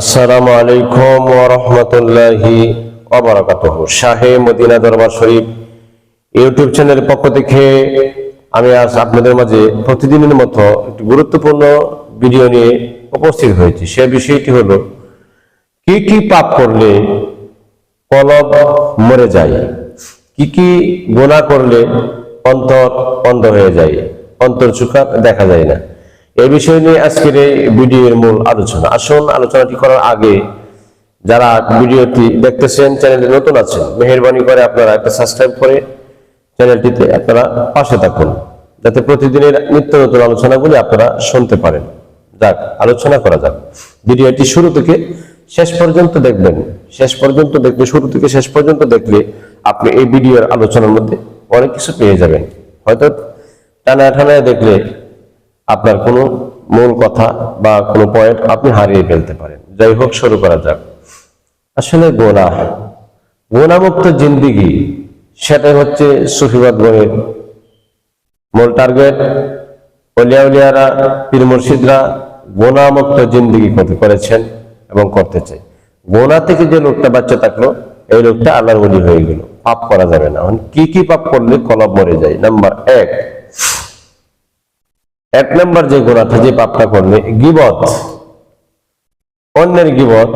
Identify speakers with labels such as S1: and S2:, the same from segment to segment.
S1: আসসালামু আলাইকুম ওরহমতুল্লাহি অবরাকাতুহ শাহে মদিনা দরবার শরীফ ইউটিউব চ্যানেলের পক্ষ থেকে আমি আজ আপনাদের মাঝে প্রতিদিনের মতো একটি গুরুত্বপূর্ণ ভিডিও নিয়ে উপস্থিত হয়েছি। সে বিষয়টি হলো, কি কি পাপ করলে কলব মরে যায়? কি কি গোনা করলে অন্তর বন্ধ হয়ে যায়? অন্তর চুকা দেখা যায় না। এই বিষয় নিয়ে আজকের এই ভিডিওর মূল আলোচনা। আসুন, আলোচনাটি করার আগে যারা ভিডিওটি দেখতেছেন, চ্যানেলে নতুন আছেন, মেহরবানি করে আপনারা একটা সাবস্ক্রাইব করে চ্যানেলটিতে আপনারা পাশে থাকুন, যাতে প্রতিদিনের নিত্য নতুন আলোচনাগুলি আপনারা শুনতে পারেন। যাক, আলোচনা করা যাক। ভিডিওটি শুরু থেকে শেষ পর্যন্ত দেখবেন। শেষ পর্যন্ত দেখলে, শুরু থেকে শেষ পর্যন্ত দেখলে আপনি এই ভিডিওর আলোচনার মধ্যে অনেক কিছু পেয়ে যাবেন। হয়তো টানা টানায় দেখলে আপনার কোনো মূল কথা বা কোনো পয়েন্ট আপনি হারিয়ে ফেলতে পারেন। যাই হোক, শুরু করা যাক। আসলে গোনা। গোনামুক্ত জিন্দিগি, সেটাই হচ্ছে সুফিবাদ গণের মূল টার্গেট অলিয়া উলিয়ারা পীর মুর্শিদরা গোনামুক্ত জিন্দিগি করেছেন এবং করতে চাই গোনা থেকে যে লোকটা বাচ্চা থাকল, এই লোকটা আল্লাহর বলি হয়ে গেল। পাপ করা যাবে না। কি কি পাপ করলে কলব মরে যায়? নাম্বার এক এক নম্বর যে গোনাটা যে পাপটা করবে, গিবত। অন্যের গিবত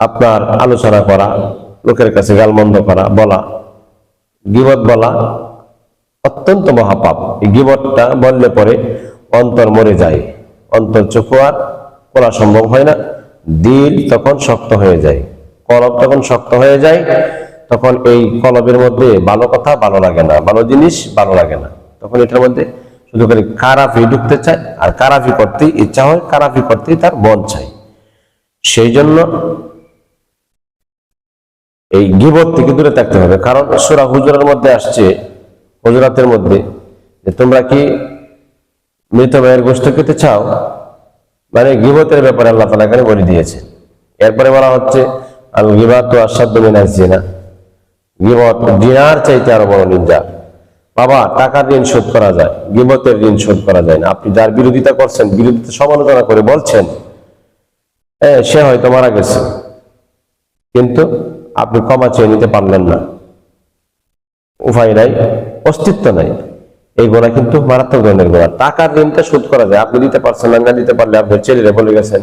S1: আপনার আলোচনা করা, লোকের কাছে গালমন্দ করা, বলা। গিবত বলা অত্যন্ত মহাপাপ। এই গিবতটা বললে পরে অন্তর মরে যায়, অন্তর চোখু আর করা সম্ভব হয় না। দিল তখন শক্ত হয়ে যায়, কলব তখন শক্ত হয়ে যায়, তখন এই কলবের মধ্যে ভালো কথা ভালো লাগে না, ভালো জিনিস ভালো লাগে না। তখন এটার মধ্যে শুধু খালি কারাফি ঢুকতে চায়, আর কারাফি করতে ইচ্ছা হয়, কারাফি করতেই তার মন চাই সেই জন্য এই গিবত থেকে দূরে থাকতে হবে। কারণ সুরা হুজুরের মধ্যে আসছে, হুজরাতের মধ্যে, যে তোমরা কি মৃত ভাইয়ের গোষ্ঠ খেতে চাও? মানে গিবতের ব্যাপারে আল্লাহ তালা এখানে বলে দিয়েছে। এরপরে বলা হচ্ছে, আল গিবাত তো আসাধ্য মিনাস জিনা। গিবত, জিনার চাইতে আরও বড় নিন্দা। বাবা, টাকার ঋণ শোধ করা যায়, গিবতের ঋণ শোধ করা যায় না। আপনি যার বিরোধিতা করছেন, বিরোধিতা সমালোচনা করে বলছেন হ্যাঁ সে হয়তো মারা গেছে। কিন্তু আপনি ক্ষমা চেয়ে নিতে পারলেন না। উপায় নাই, অস্তিত্ব নাই। এই গোনা কিন্তু মারাত্মক ধরনের গোনা। টাকার ঋণটা শোধ করা যায়। আপনি দিতে পারছেন না না দিতে পারলে আপনি ছেলেরা বলে গেছেন।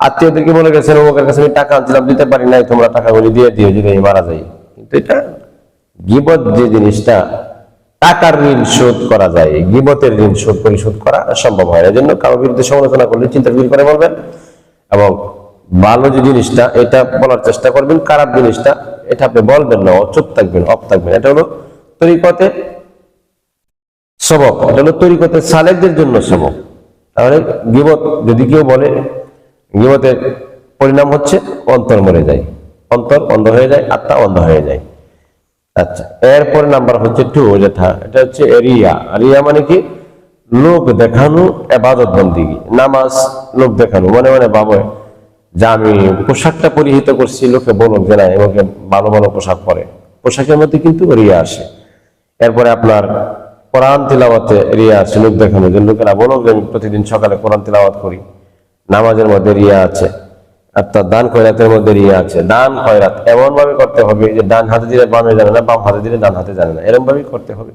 S1: আত্মীয়দেরকে বলে গেছেন, অমুকের কাছে আমি টাকা আনছিলাম, দিতে পারি নাই, তোমরা টাকাগুলি দিয়ে দিও, যদি মারা যাই। কিন্তু এটা গিবত যে জিনিসটা টাকার ঋণ শোধ করা যায়, গিবতের ঋণ শোধ পরিশোধ করা সম্ভব হয় এজন্য কারও বিরুদ্ধে সমালোচনা করলে চিন্তা ফির করে বলবেন। এবং ভালো যে জিনিসটা, এটা বলার চেষ্টা করবেন, খারাপ জিনিসটা, এটা আপনি বলবেন না, চুপ থাকবেন, অফ থাকবেন। এটা হলো তরিকতের সবক, এটা হলো তরিকতের সালেকদের জন্য সবক। তাহলে গিবত যদি কেউ বলে, গিবতের পরিণাম হচ্ছে অন্তর মরে যায়। অন্তর অন্ধ হয়ে যায়, আত্মা অন্ধ হয়ে যায়। আচ্ছা এরপরে নাম্বার হচ্ছে টু যেটা এটা হচ্ছে রিয়া। রিয়া মানে কি? লোক দেখানো, এবাদত বন্দিগি নামাজ লোক দেখানো, মনে মনে ভাবে, যে আমি পোশাকটা পরিহিত করছি, লোকে বলুক যে না এমনকে ভালো ভালো পোশাক পরে। পোশাকের মধ্যে কিন্তু রিয়া আসে। এরপরে আপনার কোরআন তিলাওয়াতে রিয়া আছে লোক দেখানো, যে লোকেরা বলুক যে আমি প্রতিদিন সকালে কোরআন তিলাওয়াত করি, নামাজের মধ্যে রিয়া আছে। অর্থাৎ দান খয়রাতের মধ্যে রিয়া আছে। দান খয়রাত এমন ভাবে করতে হবে যে ডান হাতে দিলে বামে জানে না, বাম হাতে দিলে ডান হাতে জানে না। এরকম ভাবেই করতে হবে।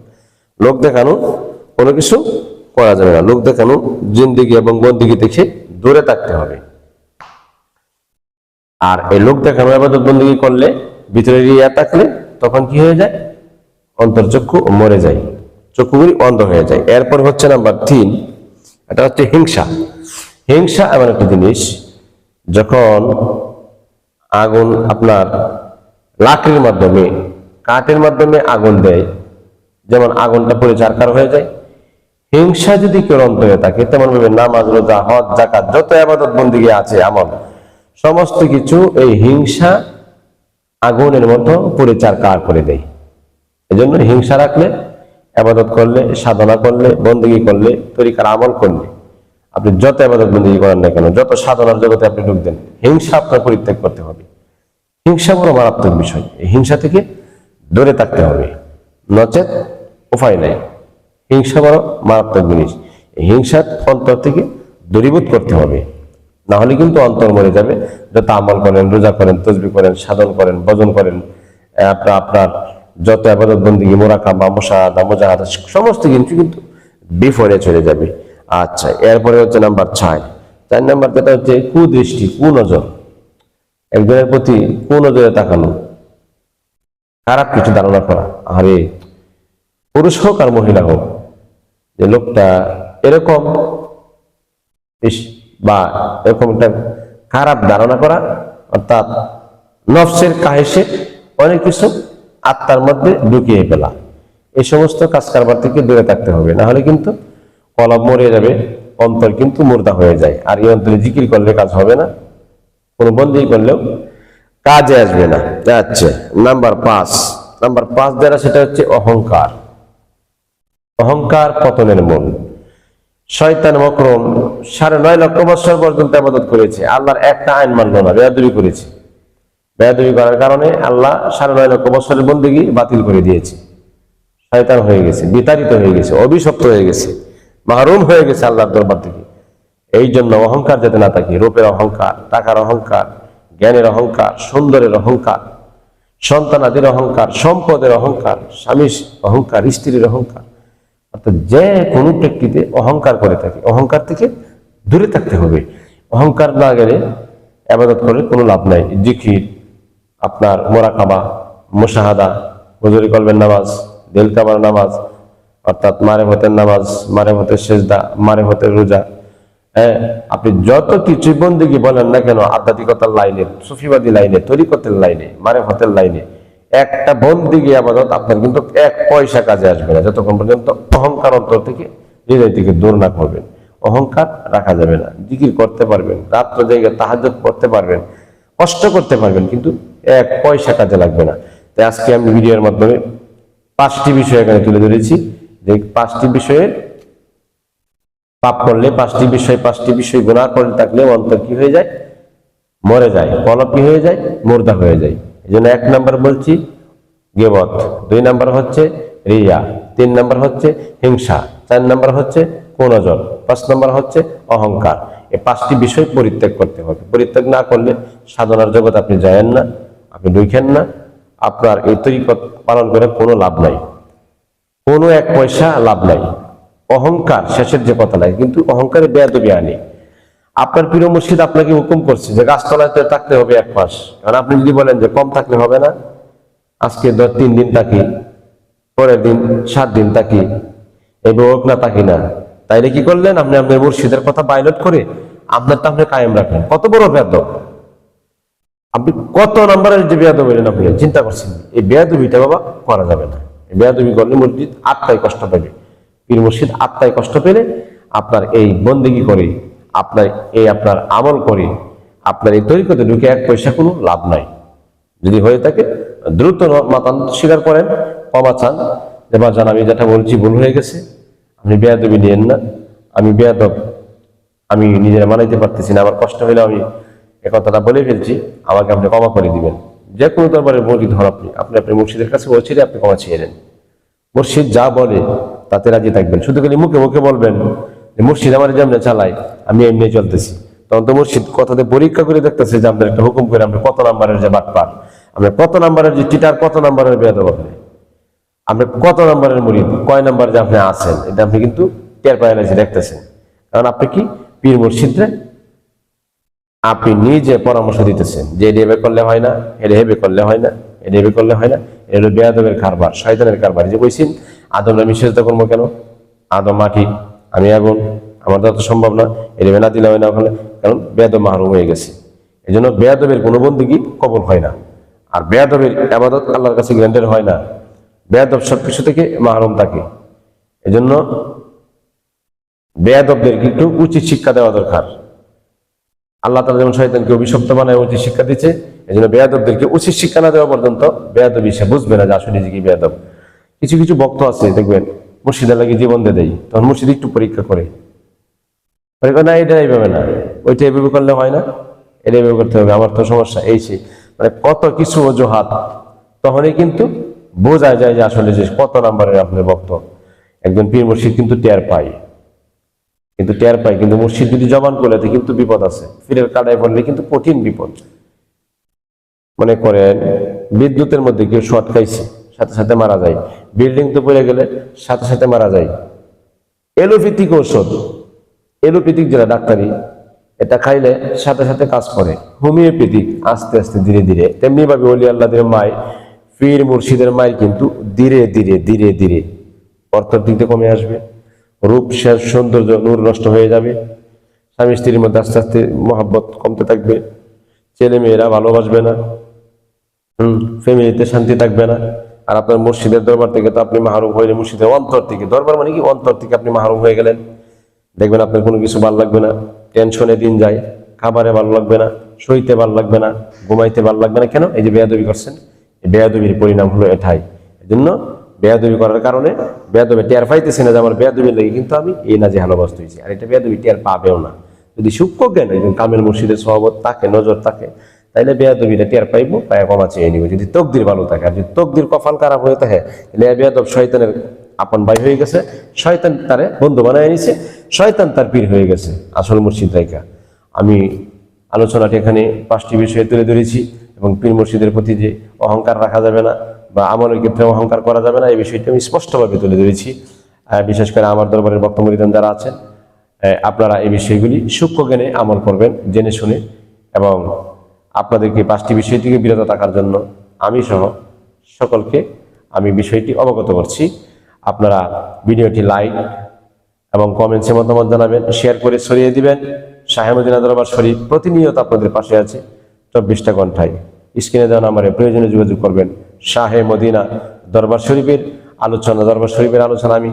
S1: লোক দেখানো কোনো কিছু করা যাবে না। লোক দেখানো জিন্দিগি এবং বন্দিগি থেকে দূরে থাকতে হবে। আর এই লোক দেখানো আবাদত বন্দিগি করলে, ভিতরে রিয়া থাকলে তখন কি হয়ে যায়? অন্তর্চক্ষু মরে যায়। চক্ষুগুলি অন্ধ হয়ে যায়। এরপর হচ্ছে নাম্বার তিন। এটা হচ্ছে হিংসা। হিংসা এমন একটা জিনিস যখন আগুন আপনার লাকড়ির মাধ্যমে, কাঠের মাধ্যমে আগুন দেয়, যেমন আগুনটা পরে চারকার হয়ে যায়, হিংসা যদি কেউ অন্তরে থাকে তেমন ভাবে নামাজ, রোজা, হজ জাকাত যত আবাদত বন্দিগি আছে, আমল, সমস্ত কিছু এই হিংসা আগুনের মতো পুরে চারকার করে দেয়। এজন্য হিংসা রাখলে, আবাদত করলে, সাধনা করলে, বন্দিগি করলে, তরিকার আমল করলে আপনি যত আবাদত বন্দী করেন না কেন, যত সাধনার জগতে আপনি ঢুকবেন হিংসা আপনার পরিত্যাগ করতে হবে। হিংসা বড় মারাত্মক বিষয়। এই হিংসা থেকে দূরে থাকতে হবে। নচেত উপায় নাই। হিংসা বড় মারাত্মক জিনিস। হিংসার অন্তর থেকে দূরীভূত করতে হবে। না হলে কিন্তু অন্তর মরে যাবে। যত আমল করেন, রোজা করেন, তসবি করেন, সাধন করেন, ভজন করেন আপনার আপনার যত আবাদত বন্দিগি মোরাকাবা মোশাহাদা, মোজাহাদা, সমস্ত কিছু কিন্তু বিফলে চলে যাবে। আচ্ছা এরপরে হচ্ছে নাম্বার ছয়। চার নাম্বার যেটা হচ্ছে কুদৃষ্টি, কুনজর। একজনের প্রতি কুনজরে তাকানো। খারাপ কিছু ধারণা করা। আরে পুরুষ হোক আর মহিলা হোক, যে লোকটা এরকম বা এরকম একটা খারাপ ধারণা করা, অর্থাৎ নফসের কাহেসে অনেক কিছু আত্মার মধ্যে ঢুকিয়ে ফেলা। এই সমস্ত কাজ কারবার থেকে দূরে থাকতে হবে। না হলে কিন্তু কলম মরে যাবে, অন্তর কিন্তু মুর্দা হয়ে যায়। আর এই অন্তরে জিকির করলে কাজ হবে না, কোনো বন্দি করলেও কাজে আসবে না। আচ্ছা নাম্বার পাঁচ। নাম্বার পাঁচ যারা সেটা হচ্ছে অহংকার। অহংকার পতনের মূল। শয়তান মকরম সাড়ে নয় লক্ষ বছর পর্যন্ত আবাদত করেছে। আল্লাহর একটা আইন মানল না, বেয়াদবি করেছে। বেয়াদবি করার কারণে আল্লাহ সাড়ে নয় লক্ষ বছরের বন্দিগি বাতিল করে দিয়েছে। শয়তান হয়ে গেছে, বিতাড়িত হয়ে গেছে, অভিশপ্ত হয়ে গেছে। মাহরুম হয়ে গেছে আল্লাহর দরবার থেকে। এই জন্য অহংকার যাতে না থাকে, রূপের অহংকার, টাকার অহংকার, জ্ঞানের অহংকার, সুন্দরের অহংকার, সন্তানাদের অহংকার, সম্পদের অহংকার, স্বামীর অহংকার, স্ত্রীর অহংকার। অর্থাৎ যে কোনো ব্যক্তিতে অহংকার করে থাকে। অহংকার থেকে দূরে থাকতে হবে। অহংকার না গেলে আবাদত করে কোনো লাভ নাই। জিকির, আপনার মোরাকাবা, মুশাহাদা, হুজুরি কলবের নামাজ দিল কাবার নামাজ অর্থাৎ মারে হতের নামাজ মারে হতের সেজদা মারে হতের রোজা হ্যাঁ আপনি যত কিছু বন্দিগি বলেন না কেন, আধ্যাত্মিকতার লাইনে, সুফিবাদী লাইনে, তরিকতের লাইনে মারে হতের লাইনে, একটা বন্দিগি আবাদত আপনার কিন্তু এক পয়সা কাজে আসবে না। যতক্ষণ পর্যন্ত অহংকার অন্তর থেকে হৃদয় থেকে দূর না করবেন। অহংকার রাখা যাবে না। জিকির করতে পারবেন, রাত্র জায়গায় তাহাজত করতে পারবেন, কষ্ট করতে পারবেন, কিন্তু এক পয়সা কাজে লাগবে না। তাই আজকে আমি ভিডিওর মাধ্যমে পাঁচটি বিষয় এখানে তুলে ধরেছি। যে পাঁচটি বিষয়ের পাপ করলে, পাঁচটি বিষয় পাঁচটি বিষয় গুণা করে থাকলে অন্তর কি হয়ে যায়? মরে যায়। কলপ কি হয়ে যায়? মুর্দা হয়ে যায়। এই জন্য এক নাম্বার বলছি, গেবত। দুই নাম্বার হচ্ছে রিয়া। তিন নাম্বার হচ্ছে হিংসা। চার নাম্বার হচ্ছে কোনজল। পাঁচ নাম্বার হচ্ছে অহংকার। এই পাঁচটি বিষয় পরিত্যাগ করতে হবে। পরিত্যাগ না করলে সাধনার জগৎ আপনি যায়েন না, আপনি ঢুকেন না। আপনার এই তরিকত পালন করে কোনো লাভ নাই। কোনো এক পয়সা লাভ নাই। অহংকার শেষের যে কথা নাই। কিন্তু অহংকারে বেয়াদবি আনি। আপনার প্রিয় মুর্শিদ আপনাকে হুকুম করছে যে গাছতলায় থাকতে হবে এক মাস। কারণ আপনি যদি বলেন যে কম থাকলে হবে না, আজকে ধর তিন দিন থাকি, পরের দিন সাত দিন থাকি এবং না থাকি না। তাইলে কি করলেন? আপনি আপনার মুর্শিদের কথা বাইলট করে আপনার তো আপনি কায়েম রাখেন কত বড় বেদব আপনি কত নাম্বারের যে বেয়াদব আপনি? চিন্তা করছেন। এই বেয়াদবিটা বাবা করা যাবে না। বেয়াদবি করলে মসজিদ আত্মায় কষ্ট পাবে পীর মুর্শিদ আত্মায় কষ্ট পেলে আপনার এই বন্দেগি করে, আপনার এই আপনার আমল করে, আপনার এই তরিকতে ঢুকে এক পয়সা কোনো লাভ নাই। যদি হয়ে থাকে, দ্রুত মাতান স্বীকার করেন, ক্ষমা চান, যে বাজান আমি যেটা বলছি ভুল হয়ে গেছে, আপনি বেয়াদবি নিয়েন না। আমি বেয়াদব, আমি নিজেরা মানাইতে পারতেছি না, আমার কষ্ট হইলে আমি এ কথাটা বলে ফেলছি, আমাকে আপনি ক্ষমা করে দিবেন। যে কোনো দরবারের মসজিদ হন আপনি আপনি আপনি মুর্শিদের কাছে পৌঁছে আপনি ক্ষমা চেয়ে নেন। মুর্শিদ যা বলে, তাতে রাজি থাকবেন। শুধু খালি মুখে মুখে বলবেন মুর্শিদ আমার যেমনি চালাই আমি এমনি চলতেছি। তখন তো মুর্শিদ কথাতে পরীক্ষা করে দেখতেছে যে, আপনার একটা হুকুম করে আপনি কত নাম্বারের যে বাট পান আপনি কত নাম্বারের যে টিটার কত নাম্বারের বেয়াদব আপনি? আপনি কত নাম্বারের মুরিদ, কয় নাম্বার যে আপনি আছেন? এটা আপনি কিন্তু টের পায় না যে দেখতেছেন। কারণ আপনি কি? পীর মুর্শিদরে আপনি নিজে পরামর্শ দিতেছেন। যে এটা করলে হয় না এটা হেবে করলে হয় না এটা হেবে করলে হয় না। হলো বেয়াদবের কারবার, শয়তানের কারবার। যে বলছেন আদম আমি সেজদা করব কেন? আদম মাটি, আমি আগুন, আমার তো সম্ভব না এটা না দিলে হয় না ওখানে, কারণ বেয়াদব মাহরুম হয়ে গেছে। এই জন্য বেয়াদবের কোনো বন্দুকি কবল হয় না। আর বেয়াদবের আবাদত আল্লাহর কাছে গ্র্যান্ডের হয় না। বেয়াদব সব কিছু থেকে মাহরুম থাকে। এই জন্য বেয়াদবদের কিন্তু উচিত শিক্ষা দেওয়া দরকার। আল্লাহ তালা যেমন শয়তানকে অভিশপ্ত বানায়, উচিত শিক্ষা দিচ্ছে এই জন্য বেয়াদবদেরকে উচিত শিক্ষা না দেওয়া পর্যন্ত বেয়াদবি সে বুঝবে না যে আসলে নিজেকে বেয়াদব। কিছু কিছু ভক্ত আছে, দেখবেন মুর্শিদের লাগে জীবন দিয়ে দেয়, তখন মুর্শিদ একটু পরীক্ষা করে। পরীক্ষা না, এটা এইভাবে না, ওইটা এইভাবে করলে হয় না, এটা এইভাবে করতে হবে, আমার তো সমস্যা, এই সেই মানে কত কিছু অজুহাত, তখনই কিন্তু বোঝা যায় যে আসলে যে কত নাম্বারের আপনার ভক্ত। একজন পীর মুর্শিদ কিন্তু টের পায়। কিন্তু টের পাই কিন্তু মুর্শিদ যদি জবান করলে কিন্তু বিপদ আছে। ফিরের কাটায় পড়লে কিন্তু কঠিন বিপদ। মনে করেন, বিদ্যুতের মধ্যে কেউ শর্ট খাইছে, সাথে সাথে মারা যায়। বিল্ডিং তো পড়ে গেলে সাথে সাথে মারা যায়। এলোপ্যাথিক ঔষধ, এলোপ্যাথিক যেটা ডাক্তারি, এটা খাইলে সাথে সাথে কাজ করে। হোমিওপ্যাথিক আস্তে আস্তে ধীরে ধীরে তেমনি ভাবে অলি আল্লাহদের মায়, পীর মুর্শিদের মায় কিন্তু ধীরে ধীরে ধীরে ধীরে অর্থের দিক কমে আসবে। রূপ সৌন্দর্য, নূর নষ্ট হয়ে যাবে। স্বামী স্ত্রীর মধ্যে আস্তে আস্তে মহাব্বত কমতে থাকবে। ছেলে মেয়েরা ভালোবাসবে না। হম, ফ্যামিলিতে শান্তি থাকবে না। আর আপনার মুর্শিদের দরবার থেকে তো আপনি মাহরুম হইলে মুর্শিদের অন্তর থেকে, দরবার মানে কি? অন্তর থেকে আপনি মাহরুম হয়ে গেলেন। দেখবেন আপনার কোনো কিছু ভালো লাগবে না। টেনশনে দিন যায়। খাবারে ভালো লাগবে না, সইতে ভালো লাগবে না, ঘুমাইতে ভালো লাগবে না। কেন? এই যে বেয়াদবি করছেন বেয়াদবির পরিণাম হলো এটাই। এই জন্য বেয়াদবি করার কারণে বেয়াদবি, টের পাইতেছে না যে আমার বেয়াদবির লেগে, কিন্তু আমি এই না যে ভালোবাসতে হয়েছি। আর এটা বেয়াদবি টের পাবেও না। যদি সূক্ষ্ম জ্ঞান একজন কামেল মুর্শিদের সহবত তাকে নজর থাকে, তাইলে বেয়াদবিটা টের পাইবো, পায়ে কমা চেয়ে নিব। যদি তকদির ভালো থাকে, আর যদি তকদির কপাল খারাপ হয়ে থাকে তাহলে বেয়াদব শয়তানের আপন ভাই হয়ে গেছে, শয়তান তারে বন্ধু বানায় নিছে শয়তান তার পীর হয়ে গেছে, আসল মুর্শিদ রাইকা আমি আলোচনাটি এখানে পাঁচটি বিষয়ে তুলে ধরেছি, এবং পীর মুর্শিদের প্রতি যে অহংকার রাখা যাবে না, বা আমলের ক্ষেত্রে অহংকার করা যাবে না, এই বিষয়টি আমি স্পষ্টভাবে তুলে ধরেছি। বিশেষ করে আমার দরবারের বক্তব্য যারা আছেন আপনারা এই বিষয়গুলি সূক্ষ্ম জ্ঞানে আমল করবেন, জেনে শুনে এবং আপনাদেরকে পাঁচটি বিষয় থেকে বিরত থাকার জন্য আমি সহ সকলকে আমি বিষয়টি অবগত করছি। আপনারা ভিডিওটি লাইক এবং কমেন্টসে মতামত জানাবেন শেয়ার করে ছড়িয়ে দিবেন। শাহেমদিনা দরবার শরীফ প্রতিনিয়ত আপনাদের পাশে আছে চব্বিশটা ঘন্টায় স্ক্রিনে দেওয়া নাম্বারে প্রয়োজনে যোগাযোগ করবেন। শাহে মদিনা দরবার শরীফের আলোচনা, দরবার শরীফের আলোচনা আমি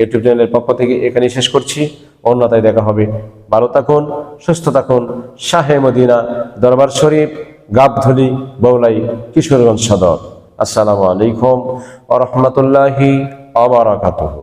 S1: ইউটিউব চ্যানেলের পক্ষ থেকে এখানে শেষ করছি। অন্যতায় দেখা হবে। ভালো থাকুন, সুস্থ থাকুন। শাহে মদিনা, দরবার শরীফ, গাবধলি, বৌলাই, কিশোরগঞ্জ সদর। আসসালামু আলাইকুম আ রহমতুল্লাহি আবরাকাতুহ